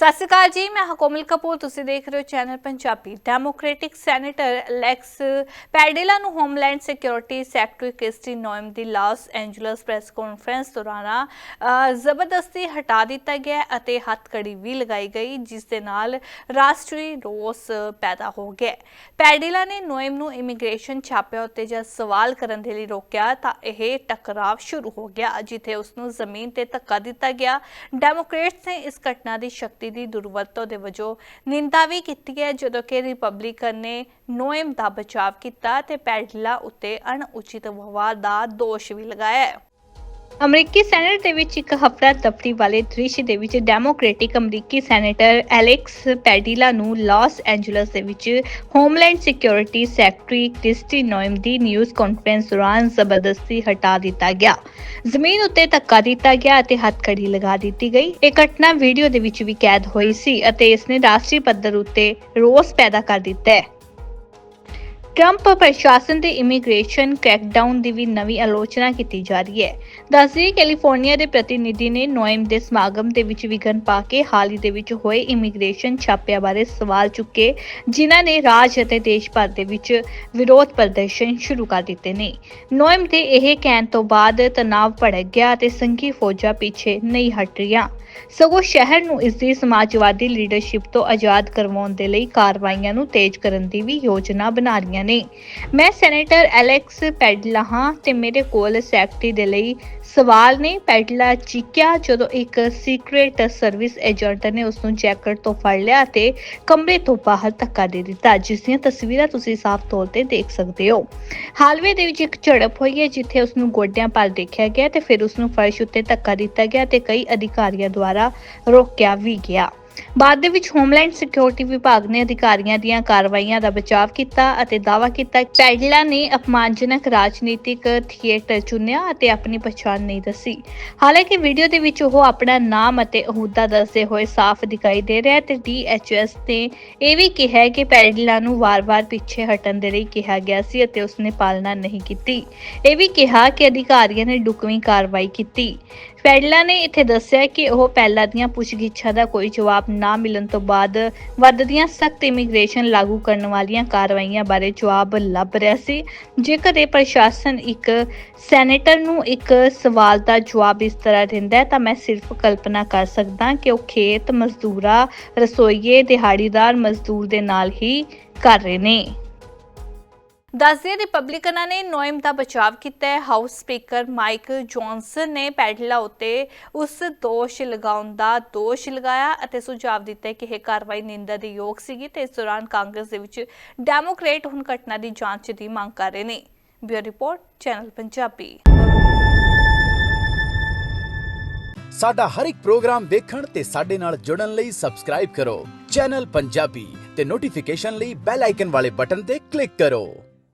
ਸਤਿ ਸ਼੍ਰੀ ਅਕਾਲ ਜੀ, ਮੈਂ ਹਕੋਮਲ ਕਪੂਰ, ਤੁਸੀਂ ਦੇਖ ਰਹੇ ਹੋ channel Punjabi democratic senator Alex Padilla ਨੂੰ homeland security secretary Kristi Noem ਦੀ ਲਾਸ ਐਂਜਲਸ ਪ੍ਰੈਸ ਕਾਨਫਰੰਸ ਦੌਰਾਨ ਜ਼ਬਰਦਸਤੀ ਹਟਾ ਦਿੱਤਾ ਗਿਆ ਹੈ ਅਤੇ ਹੱਥਕੜੀ ਵੀ ਲਗਾਈ ਗਈ, ਜਿਸ ਦੇ ਨਾਲ ਰਾਸ਼ਟਰੀ ਰੋਸ ਪੈਦਾ ਹੋ ਗਿਆ ਹੈ। ਪੈਡੇਲਾ ਨੇ ਨੋਇਮ ਨੂੰ ਇਮੀਗ੍ਰੇਸ਼ਨ ਛਾਪਿਆਂ ਉੱਤੇ ਜਦ ਸਵਾਲ ਕਰਨ ਦੇ ਲਈ ਰੋਕਿਆ, ਤਾਂ ਇਹ ਟਕਰਾਵ ਸ਼ੁਰੂ ਹੋ ਗਿਆ, ਜਿੱਥੇ ਉਸ ਨੂੰ ਜ਼ਮੀਨ ਤੇ ਧੱਕਾ ਦਿੱਤਾ ਗਿਆ ਡੈਮੋਕ੍ਰੇਟਸ ਨੇ ਇਸ ਘਟਨਾ ਦੀ ਸ਼ਕਤੀ ਦੀ ਦੁਰਵਰਤੋਂ ਦੇ ਵਜੋਂ ਨਿੰਦਾ ਵੀ ਕੀਤੀ ਹੈ, ਜਦੋਂ ਕਿ ਰਿਪਬਲਿਕਨ ਨੇ ਨੋਇਮ ਦਾ ਬਚਾਅ ਕੀਤਾ ਤੇ ਪੈਡਲਾ ਉੱਤੇ ਅਣਉਚਿਤ ਵਿਵਹਾਰ ਦਾ ਦੋਸ਼ ਵੀ ਲਗਾਇਆ ਹੈ। ਅਮਰੀਕੀ ਸੈਨੇਟ ਦੇ ਵਿੱਚ ਇੱਕ ਹਫੜਾ ਦਫਤਰੀ ਵਾਲੇ ਦ੍ਰਿਸ਼ ਦੇ ਵਿੱਚ ਡੈਮੋਕ੍ਰੈਟਿਕ ਅਮਰੀਕੀ ਸੈਨੇਟਰ ਐਲੈਕਸ ਪੈਡੀਲਾ ਨੂੰ ਲਾਸ ਐਂਜਲਸ ਦੇ ਵਿੱਚ homeland security secretary Kristi Noem ਦੀ ਨਿਊਜ਼ ਕਾਨਫਰੰਸ ਦੌਰਾਨ ਜ਼ਬਰਦਸਤੀ ਹਟਾ ਦਿੱਤਾ ਗਿਆ। ਜ਼ਮੀਨ ਉੱਤੇ ਧੱਕਾ ਦਿੱਤਾ ਗਿਆ ਅਤੇ ਹੱਥਕੜੀ ਲਗਾ ਦਿੱਤੀ ਗਈ। ਇਹ ਘਟਨਾ ਵੀਡੀਓ ਦੇ ਵਿੱਚ ਵੀ ਕੈਦ ਹੋਈ ਸੀ ਅਤੇ ਇਸ ਨੇ ਰਾਸ਼ਟਰੀ ਪੱਧਰ ਉੱਤੇ ਰੋਸ ਪੈਦਾ ਕਰ ਦਿੱਤਾ ਹੈ। ਟਰੰਪ ਪ੍ਰਸ਼ਾਸਨ ਦੇ ਇਮੀਗ੍ਰੇਸ਼ਨ ਕ੍ਰੈਕਡਾਊਨ ਦੀ ਵੀ ਨਵੀਂ ਆਲੋਚਨਾ ਕੀਤੀ ਜਾ ਰਹੀ ਹੈ। ਦੱਸਦੀ ਕੈਲੀਫੋਰਨੀਆ ਦੇ ਪ੍ਰਤੀਨਿਧੀ ਨੇ ਨੋਇਮ ਦੇ ਸਮਾਗਮ ਦੇ ਵਿੱਚ ਵਿਘਨ ਪਾ ਕੇ ਹਾਲ ਹੀ ਦੇ ਵਿੱਚ ਹੋਏ ਇਮੀਗ੍ਰੇਸ਼ਨ ਛਾਪਿਆਂ ਬਾਰੇ ਸਵਾਲ ਚੁੱਕੇ, ਜਿਨ੍ਹਾਂ ਨੇ ਰਾਜ ਅਤੇ ਦੇਸ਼ ਭਰ ਦੇ ਵਿੱਚ ਵਿਰੋਧ ਪ੍ਰਦਰਸ਼ਨ ਸ਼ੁਰੂ ਕਰ ਦਿੱਤੇ ਨੇ। ਨੋਇਮ ਦੇ ਇਹ ਕਹਿਣ ਤੋਂ ਬਾਅਦ ਤਣਾਅ ਭੜਕ ਗਿਆ ਅਤੇ ਸੰਘੀ ਫੌਜਾਂ ਪਿੱਛੇ ਨਹੀਂ ਹਟ ਰਹੀਆਂ। ਸਗੋਂ ਸ਼ਹਿਰ ਨੂੰ ਇਸ ਦੀ ਸਮਾਜਵਾਦੀ ਲੀਡਰਸ਼ਿਪ ਤੋਂ ਆਜ਼ਾਦ ਕਰਵਾਉਣ ਦੇ ਲਈ ਕਾਰਵਾਈਆਂ ਨੂੰ ਤੇਜ਼ ਕਰਨ ਦੀ ਵੀ ਯੋਜਨਾ ਬਣਾ ਰਹੀਆਂ ਨੇ। ਮੈਂ ਸੈਨੇਟਰ ਐਲੈਕਸ ਪੈਡਲਾ ਹਾਂ ਤੇ ਮੇਰੇ ਕੋਲ ਸੈਕਟਰੀ ਦੇ ਲਈ ਸਵਾਲ ਨੇ। ਪੈਡਲਾ ਚੀਕਿਆ ਜਦੋਂ ਇੱਕ ਸੀਕ੍ਰੀਟ ਸਰਵਿਸ ਏਜੰਟ ਨੇ ਉਸ ਨੂੰ ਜੈਕਟ ਤੋਂ ਫੜ ਲਿਆ ਤੇ ਕਮਰੇ ਤੋਂ ਬਾਹਰ ਧੱਕਾ ਦੇ ਦਿੱਤਾ, ਜਿਸ ਦੀਆਂ ਤਸਵੀਰਾਂ ਤੁਸੀਂ ਸਾਫ਼ ਤੌਰ ਤੇ ਦੇਖ ਸਕਦੇ ਹੋ। ਹਾਲਵੇ ਦੇ ਵਿੱਚ ਇੱਕ ਝੜਪ ਹੋਈ ਹੈ, ਜਿੱਥੇ ਉਸ ਨੂੰ ਗੋਡਿਆਂ ਪਰ ਦੇਖਿਆ ਗਿਆ ਤੇ ਫਿਰ ਉਸ ਨੂੰ ਫਰਸ਼ ਉੱਤੇ ਧੱਕਾ ਦਿੱਤਾ ਗਿਆ ਤੇ ਕਈ ਅਧਿਕਾਰੀਆਂ ਦੁਆਰਾ ਰੋਕਿਆ ਵੀ ਗਿਆ। ਬਾਅਦ ਦੇ ਵਿੱਚ ਹੋਮਲੈਂਡ ਸਿਕਿਉਰਿਟੀ ਵਿਭਾਗ ਨੇ ਅਧਿਕਾਰੀਆਂ ਦੀਆਂ ਕਾਰਵਾਈਆਂ ਦਾ ਬਚਾਅ ਕੀਤਾ ਅਤੇ ਦਾਅਵਾ ਕੀਤਾ ਕਿ ਪੈਡਲਾ ਨੇ ਅਪਮਾਨਜਨਕ ਰਾਜਨੀਤਿਕ ਥੀਏਟਰ ਚੁਣਿਆ ਅਤੇ ਆਪਣੀ ਪਛਾਣ ਨਹੀਂ ਦੱਸੀ। ਹਾਲਾਂਕਿ ਵੀਡੀਓ ਦੇ ਵਿੱਚ ਉਹ ਆਪਣਾ ਨਾਮ ਅਤੇ ਅਹੁਦਾ ਦੱਸਦੇ ਹੋਏ ਸਾਫ਼ ਦਿਖਾਈ ਦੇ ਰਿਹਾ ਹੈ ਤੇ ਡੀਐਚਐਸ ਨੇ ਇਹ ਵੀ ਕਿਹਾ ਕਿ ਪੈਡਲਾ ਨੂੰ ਵਾਰ-ਵਾਰ ਪਿੱਛੇ ਹਟਣ ਦੇ ਲਈ ਕਿਹਾ ਗਿਆ ਸੀ ਅਤੇ ਉਸਨੇ ਪਾਲਣਾ ਨਹੀਂ ਕੀਤੀ। ਇਹ ਵੀ ਕਿਹਾ ਕਿ ਅਧਿਕਾਰੀਆਂ ਨੇ ਡੁਕਵੀਂ ਕਾਰਵਾਈ ਕੀਤੀ। ਫੈਡਲਾ ਨੇ ਇੱਥੇ ਦੱਸਿਆ ਕਿ ਉਹ ਪਹਿਲਾਂ ਦੀਆਂ ਪੁੱਛਗਿੱਛਾਂ ਦਾ ਕੋਈ ਜਵਾਬ ਨਾ ਮਿਲਣ ਤੋਂ ਬਾਅਦ ਵੱਧਦੀਆਂ ਸਖਤ ਇਮੀਗ੍ਰੇਸ਼ਨ ਲਾਗੂ ਕਰਨ ਵਾਲੀਆਂ ਕਾਰਵਾਈਆਂ ਬਾਰੇ ਜਵਾਬ ਲੱਭ ਰਿਹਾ ਸੀ। ਜੇਕਰ ਇਹ ਪ੍ਰਸ਼ਾਸਨ ਇੱਕ ਸੈਨੇਟਰ ਨੂੰ ਇੱਕ ਸਵਾਲ ਦਾ ਜਵਾਬ ਇਸ ਤਰ੍ਹਾਂ ਦਿੰਦਾ ਹੈ, ਤਾਂ ਮੈਂ ਸਿਰਫ ਕਲਪਨਾ ਕਰ ਸਕਦਾ ਕਿ ਉਹ ਖੇਤ ਮਜ਼ਦੂਰਾ, ਰਸੋਈਏ, ਦਿਹਾੜੀਦਾਰ ਮਜ਼ਦੂਰ ਦੇ ਨਾਲ ਹੀ ਕਰ ਰਹੇ ਨੇ। ਦੱਸਦੇ ਰਿਪਬਲਿਕਨਾਂ ਨੇ ਨੋਇਮ ਦਾ ਬਚਾਵ ਕੀਤਾ ਹੈ। ਹਾਊਸ ਸਪੀਕਰ ਮਾਈਕ ਜੌਨਸਨ ਨੇ ਪੈਡਲਾ ਉੱਤੇ ਉਸ ਦੋਸ਼ ਲਗਾਉਣ ਦਾ ਦੋਸ਼ ਲਗਾਇਆ ਅਤੇ ਸੁਝਾਅ ਦਿੱਤਾ ਹੈ ਕਿ ਇਹ ਕਾਰਵਾਈ ਨਿੰਦਾ ਦੇ ਯੋਗ ਸੀਗੀ ਤੇ ਇਸ ਦੌਰਾਨ ਕਾਂਗਰਸ ਦੇ ਵਿੱਚ ਡੈਮੋਕ੍ਰੇਟ ਹੁਣ ਘਟਨਾ ਦੀ ਜਾਂਚ ਦੀ ਮੰਗ ਕਰ ਰਹੇ ਨੇ। Bureau report, channel Punjabi. ਸਾਡਾ ਹਰ ਇੱਕ ਪ੍ਰੋਗਰਾਮ ਦੇਖਣ ਤੇ ਸਾਡੇ ਨਾਲ ਜੁੜਨ ਲਈ ਸਬਸਕ੍ਰਾਈਬ ਕਰੋ। ਚੈਨਲ ਪੰਜਾਬੀ ਤੇ ਨੋਟੀਫਿਕੇਸ਼ਨ ਲਈ ਬੈਲ ਆਈਕਨ ਵਾਲੇ ਬਟਨ ਤੇ ਕਲਿੱਕ ਕਰੋ।